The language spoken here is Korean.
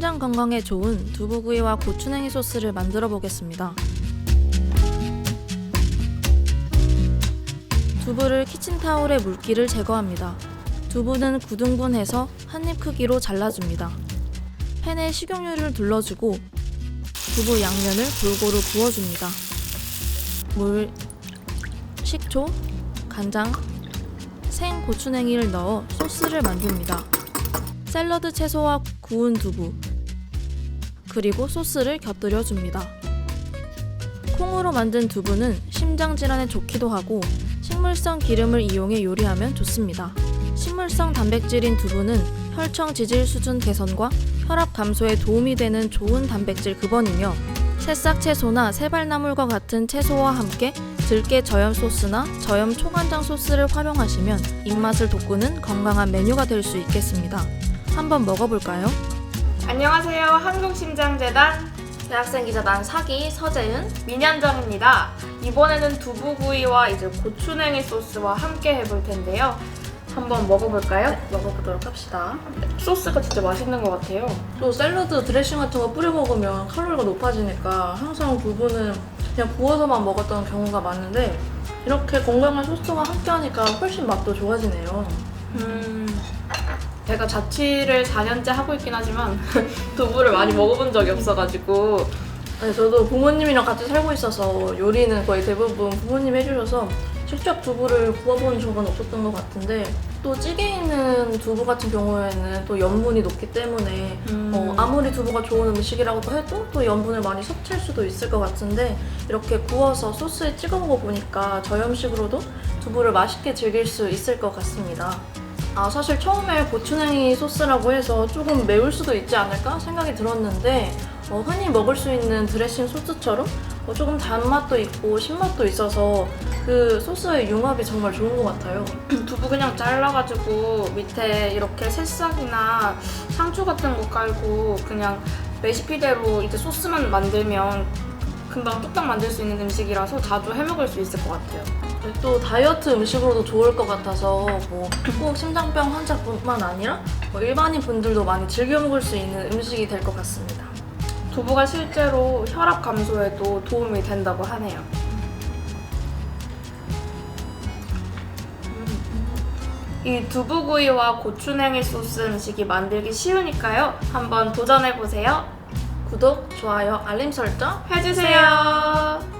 건강에 좋은 두부구이와 고추냉이 소스를 만들어 보겠습니다. 두부를 키친타올에 물기를 제거합니다. 두부는 9등분해서 한입 크기로 잘라줍니다. 팬에 식용유를 둘러주고 두부 양면을 골고루 부어줍니다. 물, 식초, 간장, 생 고추냉이를 넣어 소스를 만듭니다. 샐러드 채소와 구운 두부, 그리고 소스를 곁들여 줍니다. 콩으로 만든 두부는 심장 질환에 좋기도 하고 식물성 기름을 이용해 요리하면 좋습니다. 식물성 단백질인 두부는 혈청 지질 수준 개선과 혈압 감소에 도움이 되는 좋은 단백질 급원이며 새싹 채소나 새발나물과 같은 채소와 함께 들깨 저염 소스나 저염 초간장 소스를 활용하시면 입맛을 돋구는 건강한 메뉴가 될 수 있겠습니다. 한번 먹어볼까요? 안녕하세요. 한국심장재단 대학생 기자단 사기 서재은 민현정입니다. 이번에는 두부구이와 이제 고추냉이 소스와 함께 해볼 텐데요. 한번 먹어볼까요? 먹어보도록 합시다. 소스가 진짜 맛있는 것 같아요. 또 샐러드 드레싱 같은 거 뿌려 먹으면 칼로리가 높아지니까 항상 두부는 그냥 구워서만 먹었던 경우가 많은데 이렇게 건강한 소스와 함께 하니까 훨씬 맛도 좋아지네요. 음, 제가 자취를 4년째 하고 있긴 하지만 두부를 많이 먹어본 적이 없어가지고 네, 저도 부모님이랑 같이 살고 있어서 요리는 거의 대부분 부모님이 해주셔서 직접 두부를 구워본 적은 없었던 것 같은데 또 찌개 있는 두부 같은 경우에는 또 염분이 높기 때문에 음, 어, 아무리 두부가 좋은 음식이라고 해도 또 염분을 많이 섭취할 수도 있을 것 같은데 이렇게 구워서 소스에 찍어 먹어보니까 저염식으로도 두부를 맛있게 즐길 수 있을 것 같습니다. 아 사실 처음에 고추냉이 소스라고 해서 조금 매울 수도 있지 않을까 생각이 들었는데 어, 흔히 먹을 수 있는 드레싱 소스처럼 어, 조금 단맛도 있고 신맛도 있어서 그 소스의 융합이 정말 좋은 것 같아요. 두부 그냥 잘라가지고 밑에 이렇게 새싹이나 상추 같은 거 깔고 그냥 레시피대로 이제 소스만 만들면 금방 뚝딱 만들 수 있는 음식이라서 자주 해먹을 수 있을 것 같아요. 또 다이어트 음식으로도 좋을 것 같아서 뭐 꼭 심장병 환자뿐만 아니라 뭐 일반인 분들도 많이 즐겨 먹을 수 있는 음식이 될 것 같습니다. 두부가 실제로 혈압 감소에도 도움이 된다고 하네요. 이 두부구이와 고추냉이 소스 음식이 만들기 쉬우니까요. 한번 도전해보세요. 구독, 좋아요, 알림 설정 해주세요.